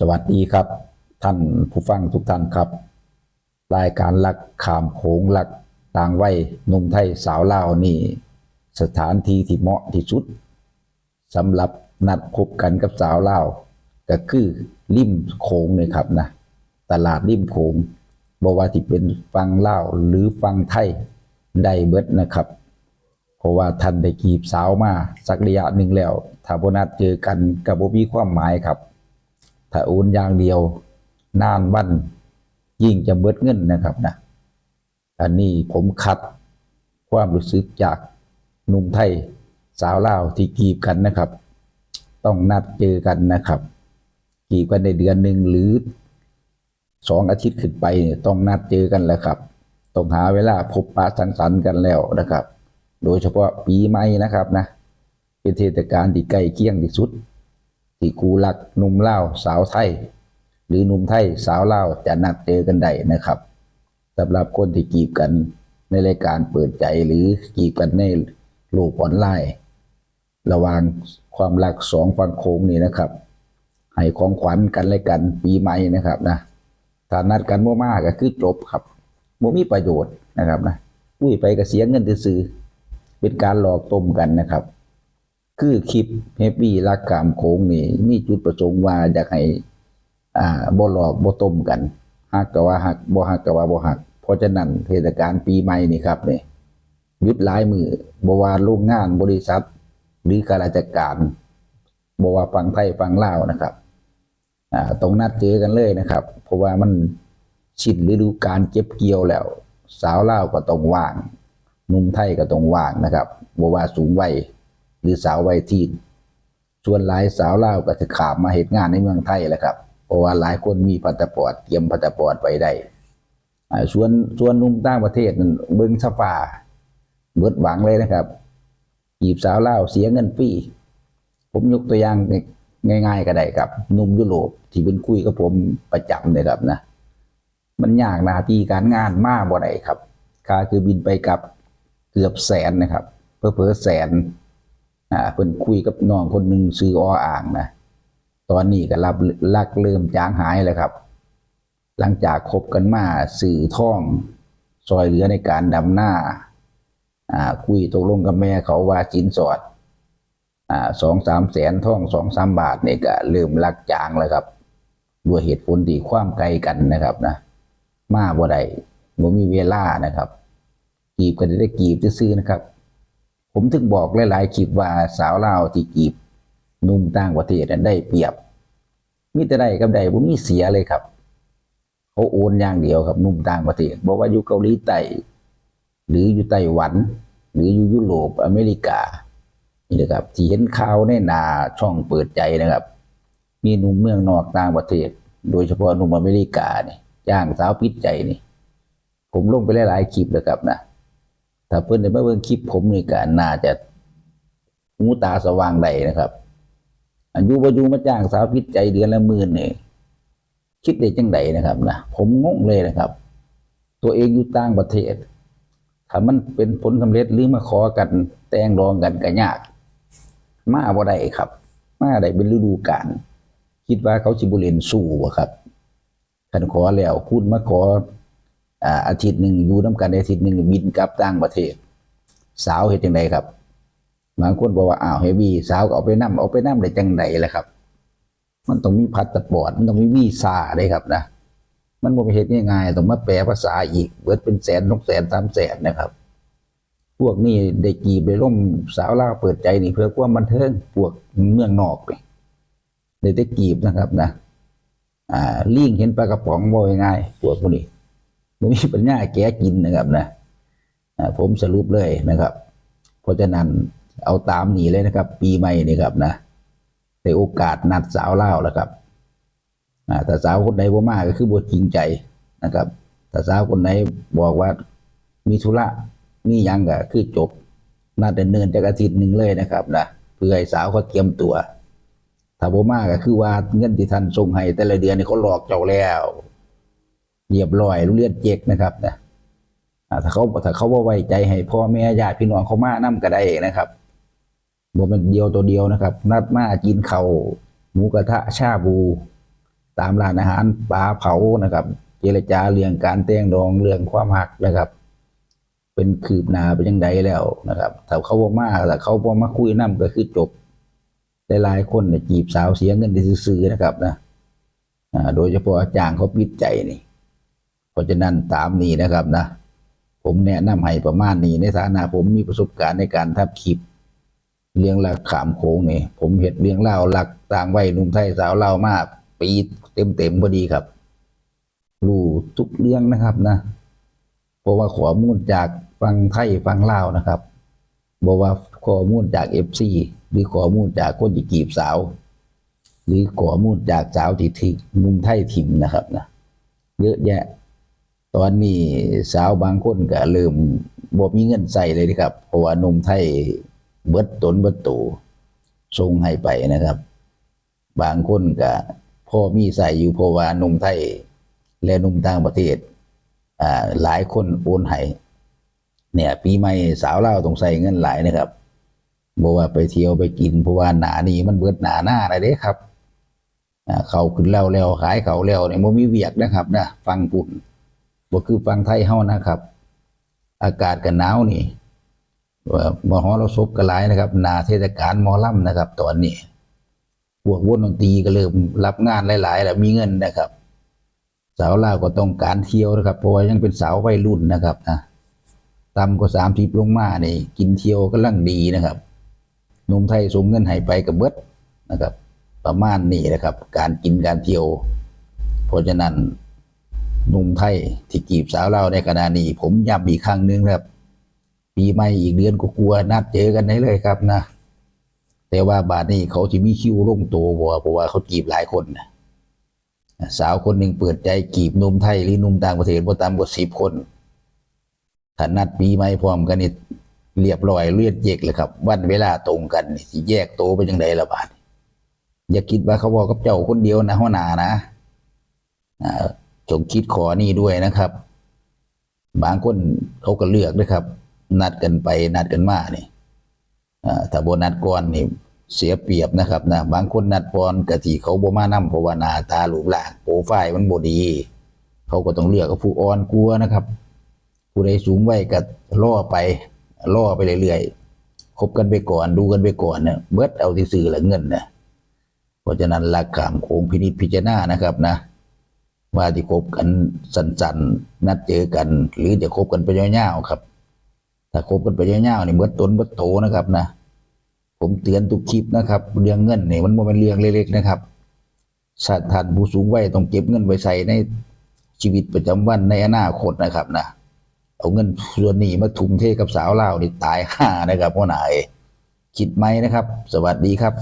สวัสดีครับ ท่านผู้ฟังทุกท่านครับ รายการลักขามโขงลักต่างวัยหนุ่มไทยสาวลาวนี่ สถานที่ที่เหมาะที่สุดสำหรับนัดพบกันกับสาวลาวก็คือริมโขงเลยครับนะตลาดริมโขงบอกว่าที่เป็นฟังลาวหรือฟังไทยได้เบิดนะครับ เพราะว่าท่านได้กีบสาวมาสักระยะหนึ่งแล้วถ้าบนัดเจอกันกับบมีความหมายครับ ถ้าโอนอย่างเดียวนานวันยิ่งจะเบิดเงินนะครับนะอันนี้ผมคัดความรู้สึกจากหนุ่มไทยสาวลาวที่กีบกันนะครับ ต้องนัดเจอกันนะครับ กีบกันในเดือนหนึ่งหรือสองอาทิตย์ขึ้นไปเนี่ยต้องนัดเจอกันแล้วครับ ต้องหาเวลาพบปะสังสรรค์กันแล้วนะครับ โดยเฉพาะปีใหม่นะครับนะเป็นเทศกาลที่ใกล้เคียงที่สุด ที่ครูรักหนุ่มเล่าสาวไทย หรือหนุ่มไทยสาวเล่าจะนัดเจอกันได้นะครับสำหรับคนที่กีบกันในรายการเปิดใจหรือกีบกันในโลกออนไลน์ระหว่างความรักสองฝั่งโค้งนี่นะครับ ให้ของขวัญกันและกันปีใหม่นะครับนะถ้านัดกันมั่วมากก็คือจบครับบ่มีประโยชน์นะครับนะอุ้ยไปก็เสียเงินซื้อเป็นการหลอกต้มกันนะครับ คือคลิปเฮปปี้รักกามโค้งนี่มีจุดประสงค์ว่าอยากให้อ่าบ่หลอกบ่ต้มกันฮักก็ว่าฮักบ่ฮักก็ว่าบ่ฮัก เพราะฉะนั้นเทศกาลปีใหม่นี่ครับนี่ยุดหลายมือบ่ว่าโรงงานบริษัท หรือข้าราชการบ่ว่าฟังไทยฟังลาวนะครับอ่าต้องนัดเจอกันเลยนะครับ เพราะว่ามันชินฤดูการเก็บเกี่ยวแล้ว สาวลาวก็ต้องว่างหนุ่มไทยก็ต้องว่างนะครับบ่ว่าสูงวัย หรือสาววัยทีนส่วนหลายสาวเล่าก็จะขามมาเหตุงานในเมืองไทยแหละครับเพราะว่าหลายคนมีพาสปอร์ตเตรียมพาสปอร์ตไว้ได้ส่วนส่วนนุ่มต่างประเทศนั่นเบิ่งสฟาเบิดหวังเลยนะครับจีบสาวเล่าเสียเงินฟรีผมยกตัวอย่างง่าย ๆก็ได้ครับนุ่มยุโรปที่เป็นคุยกับผมประจำเลยครับนะมันยากนาทีการงานมากบ่ได้ครับค่าคือบินไปกับเกือบแสนนะครับ เพื่อเพอๆแสน อ่าเพิ่นคุยกับน้องคนหนึ่งซื้อออ่างนะตอนนี้ก็รับลักเริ่มจางหายแล้วครับ หลังจากคบกันมาสื่อท่องซอยเหลือในการดำหน้าอ่าคุยตกลงกับแม่เขาว่าสินสอดอ่าสองสามแสนท่องสองสามบาทเนี่ยก็เริ่มลักจางแล้วครับด้วยเหตุผลที่ความไกลกันนะครับนะ มาบ่ได้บ่มีเวลานะครับ กีบก็ได้กีบจะซื้อนะครับ ผมถึงบอกหลายๆคลิปว่าสาวลาวที่กีบนุ่มต่างประเทศนั้นได้เปรียบมีแต่ได้กับได้ผมมีเสียเลยครับเขาโอนอย่างเดียวครับนุ่มต่างประเทศบอกว่าอยู่เกาหลีใต้หรืออยู่ไต้หวัน หรืออยู่ยุโรปอเมริกานี่นะครับที่เห็นข่าวในนาช่องเปิดใจนะครับ มีหนุ่มเมืองนอกต่างประเทศ โดยเฉพาะหนุ่มอเมริกาเนี่ยจ้างสาวพิษใจนี่ ผมลงไปหลายๆคลิปแล้วครับนะ ถ้าเพิ่นได้มาเบิ่งคลิปผมนี่ก็น่าจะหูตาสว่างได้นะครับ อายุบ่อยู่มาจ้างสาวพิษใจเดือนละหมื่นนี่คิดได้จังไดนะครับนะผมงงเลยนะครับ ตัวเองอยู่ต่างประเทศ ถ้ามันเป็นผลสำเร็จหรือมาขอกัน แต่งรองกันก็ยาก มาบ่ได้ครับ มาได้เป็นฤดูกาลคิดว่าเขาสิบ่เล่นสู้บ่ครับคันขอแล้วคุณมาขอ อ่าอาทิตย์หนึ่งอยู่น้ำกันอาทิตย์หนึ่งบินกลับต่างประเทศ สาวเห็นจังไดครับบางคนบอกว่าอ้าวเฮวีสาวก็เอาไปนั่เอาไปนั่ได้จังไดล่ะครับ มันต้องมีพาสปอร์ตมันต้องมีวีซ่าเลยครับนะ มันบ่ไปเฮ็ดง่ายๆต้องมาแปลภาษาอีกเบิดเป็นแสนสองแสนสามแสนนะครับ พวกนี้ได้กีบได้ร่มสาวล่าเปิดใจนี่เพื่อความบันเทิงพวกเมืองนอกนี่ได้แต่กีบนะครับนะ อ่าลิงเห็นปลากระป๋องบ่ง่ายพวกพวกนี้ ไม่มีปัญญาแก้กินนะครับนะผมสรุปเลยนะครับ เพราะฉะนั้นเอาตามหนีเลยนะครับ ปีใหม่นี่ครับนะในโอกาสนัดสาวเล่าแล้วครับแต่สาวคนใดบ่มาก็คือบ่จริงใจนะครับแต่สาวคนไหนบอกว่ามีธุระมีหยังก็คือจบนัดดำเนินจากอาทิตย์หนึ่งเลยนะครับนะเพื่อให้สาวเขาเตรียมตัวถ้าบ่มาก็คือว่าเงินที่ท่านส่งให้แต่ละเดือนนี่เขาหลอกเจ้าแล้ว เรียบร้อยเลือดเจ็กนะครับนะถ้าเขาถ้าเขาว่าไว้ใจให้พ่อแม่ญาติพี่น้องเขามานํก็ได้นะครับบ่เป็นเดียวตัวเดียวนะครับ นัดมากินเข้าหมูกระทะชาบู ตามร้านอาหารปลาเผานะครับ เจรจาเรื่องการแต่งดองเรื่องความหักนะครับ เป็นคืบหน้าไปยังไดแล้วนะครับถ้าเขาบ่มาแต่เขาบ่มาคุยนํก็คือจบหลายคนเนี่ยจีบสาวเสียเงินด้ซื่อนะครับนะอ่าโดยเฉพาะอาจารย์เขาปิดใจนี่ เพราะฉะนั้นตามนี้นะครับนะ ผมแนะนำให้ประมาณนี้ ในฐานะผมมีประสบการณ์ในการทำคลิปเลี้ยงหลักขามโค้งนี่ผมเห็ดเลี้ยงเล่าหลักต่างวัยนุ่มไทยสาวเล่ามากปีเต็มเต็มๆพอดีครับรู้ทุกเรื่องนะครับนะเพราะว่าข้อมูลจากฟังไทยฟังเล่านะครับบอกว่าข้อมูลจากเอฟซีหรือข้อมูลจากคนที่จีบสาว หรือข้อมูลจากสาวที่ทิมุมไทยถิ่มนะครับนะเยอะแยะ ตอนนี้สาวบางคนก็เริ่มบ่มีเงินใส่เลยนะครับ เพราะว่านมไทยเบิดตนเบิดตูส่งให้ไปนะครับ บางคนก็พ่อมีใส่อยู่เพราะว่านุ่มไทย และนุ่มต่างประเทศอ่าหลายคนโอนให้เนี่ย ปีใหม่สาวเล่าต้องใส่เงินหลายนะครับบอกว่าไปเที่ยวไปกินเพราะว่าหนานี้มันเบิดหนาหน้าอะไรเด้ครับอ่าเขาขึ้นแล้วแล้วขายเขาแล้วเนี่ยมันมีเวียกนะครับนะฟังปุ่น บ่คือฟังไทยเฮานะครับ อากาศกันหนาวนี่ว่ามหรสพก็หลายนะครับ นาเทศกาลมอลำนะครับ ตอนนี้พวกวงดนตรีก็เริ่มรับงานหลายๆแล้วมีเงินนะครับ สาวลาวก็ต้องการเที่ยวนะครับ เพราะว่ายังเป็นสาววัยรุ่นนะครับนะต่ำกว่าสามสิบลงมาเนี่กินเที่ยวก็ลังดีนะครับนุ่มไทยส่งเงินให้ไปกับเบิดนะครับ ประมาณนี้นะครับ การกินการเที่ยว เพราะฉะนั้น หนุ่มไทยที่จีบสาวลาในขณะนี้ ผมย้ำอีกครั้งหนึ่งครับ ปีใหม่อีกเดือนก็กลัวนัดเจอกันได้เลยครับนะ แต่ว่าบาทนี้เขาที่มีคิวลงตัวบ่เพราะว่าเขาจีบหลายคนนะสาวคนหนึ่งเปิดใจกีบหนุ่มไทยหรือหนุ่มต่างประเทศบ่ต่ำกว่าสิบคนถ้านัดปีใหม่พร้อมกันนี่เรียบร้อยเลียดเยกเลยครับ วันเวลาตรงกันสิแยกโตไปจังไดละบาดอย่าคิดว่าเขาบอกกับเจ้าคนเดียวนะหัวหน้านะอ่า จงคิดขอนี่ด้วยนะครับ บางคนเขาก็เลือกนะครับ นัดกันไปนัดกันมานี่อ่าถ้าบนัดก่อนนี่เสียเปรียบนะครับนะบางคนนัดพรกะที่เขาบ่มานํเพราะว่านาตาหรูปร่างโปรไฟล์มันบ่ดี เขาก็ต้องเลือกกับผู้อ่อนกลัวนะครับ ผู้ใดสูงไว้ก็ล่อไปล่อไปเรื่อยๆคบกันไปก่อนดูกันไปก่อนเนี่ยเบิดเอาที่ซื้อละเงินนะเพราะฉะนั้นหลักขามโคงพินิจพิจารณานะครับนะ ว่าที่คบกันสั้นๆนัดเจอกัน หรือจะคบกันไปยาวๆครับ ถ้าคบกันไปยาวๆนี่เบิดตนเบิดโตนะครับนะผมเตือนทุกคลิปนะครับ เรื่องเงินเนี่ยมันบ่เป็นเรื่องเล็กๆนะครับสัตว์ท่านผู้สูงวัยต้องเก็บเงินไว้ใช้ในชีวิตประจำวันในอนาคตนะครับนะเอาเงินส่วนนี้มาทุ่มเทกับสาวเล่าวนี่ตายห่านะครับพ่อหนายคิดไหมนะครับ สวัสดีครับ